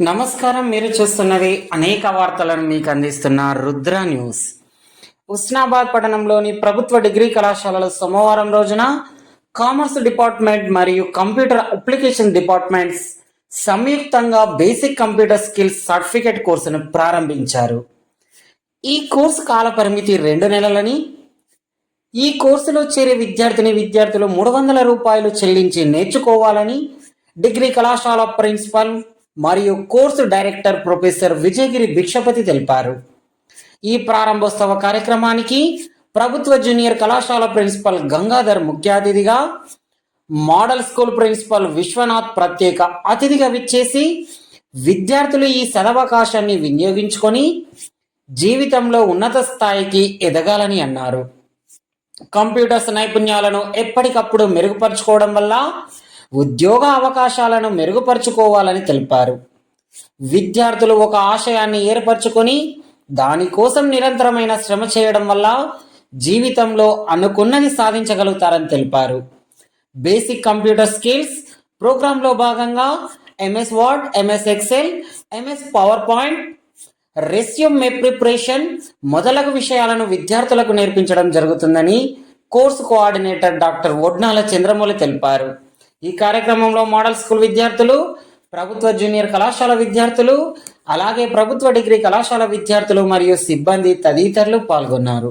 నమస్కారం మీరు చూస్తున్నది అనేక వార్తలను మీకు అందిస్తున్న రుద్ర న్యూస్. ఉస్నాబాద్ పట్టణంలోని ప్రభుత్వ డిగ్రీ కళాశాలలో సోమవారం రోజున కామర్స్ డిపార్ట్మెంట్ మరియు కంప్యూటర్ అప్లికేషన్ డిపార్ట్మెంట్స్ సంయుక్తంగా బేసిక్ కంప్యూటర్ స్కిల్స్ సర్టిఫికేట్ కోర్సును ప్రారంభించారు. ఈ కోర్సు కాలపరిమితి రెండు నెలలని. ఈ కోర్సులో చేరే విద్యార్థిని విద్యార్థులు మూడు వందల రూపాయలు చెల్లించి నేర్చుకోవాలని డిగ్రీ కళాశాల ప్రిన్సిపల్ మరియు course director professor Vijayagiri Bhikshapathi తెలిపారు. ఈ ప్రారంభోత్సవ కార్యక్రమానికి ప్రభుత్వ జూనియర్ కళాశాల ప్రిన్సిపల్ గంగాధర్ ముఖ్య అతిథిగా మోడల్ స్కూల్ ప్రిన్సిపల్ విశ్వనాథ్ ప్రత్యేక అతిథిగా విచ్చేసి విద్యార్థులు ఈ సదవకాశాన్ని వినియోగించుకొని జీవితంలో ఉన్నత స్థాయికి ఎదగాలని అన్నారు. కంప్యూటర్స్ నైపుణ్యాలను ఎప్పటికప్పుడు మెరుగుపరుచుకోవడం వల్ల ఉద్యోగ అవకాశాలను మెరుగుపరుచుకోవాలని తెలిపారు. విద్యార్థులు ఒక ఆశయాన్ని ఏర్పరచుకొని దానికోసం నిరంతరమైన శ్రమ చేయడం వల్ల జీవితంలో అనుకున్నది సాధించగలుగుతారని తెలిపారు. బేసిక్ కంప్యూటర్ స్కిల్స్ ప్రోగ్రాంలో భాగంగా MS Word MS Excel MS PowerPoint resume preparation మొదలగు విషయాలను విద్యార్థులకు నేర్పించడం జరుగుతుందని course coordinator doctor Odnala Chandramouli తెలిపారు. ఈ కార్యక్రమంలో మోడల్ స్కూల్ విద్యార్థులు ప్రభుత్వ జూనియర్ కళాశాల విద్యార్థులు అలాగే ప్రభుత్వ డిగ్రీ కళాశాల విద్యార్థులు మరియు సిబ్బంది తదితరులు పాల్గొన్నారు.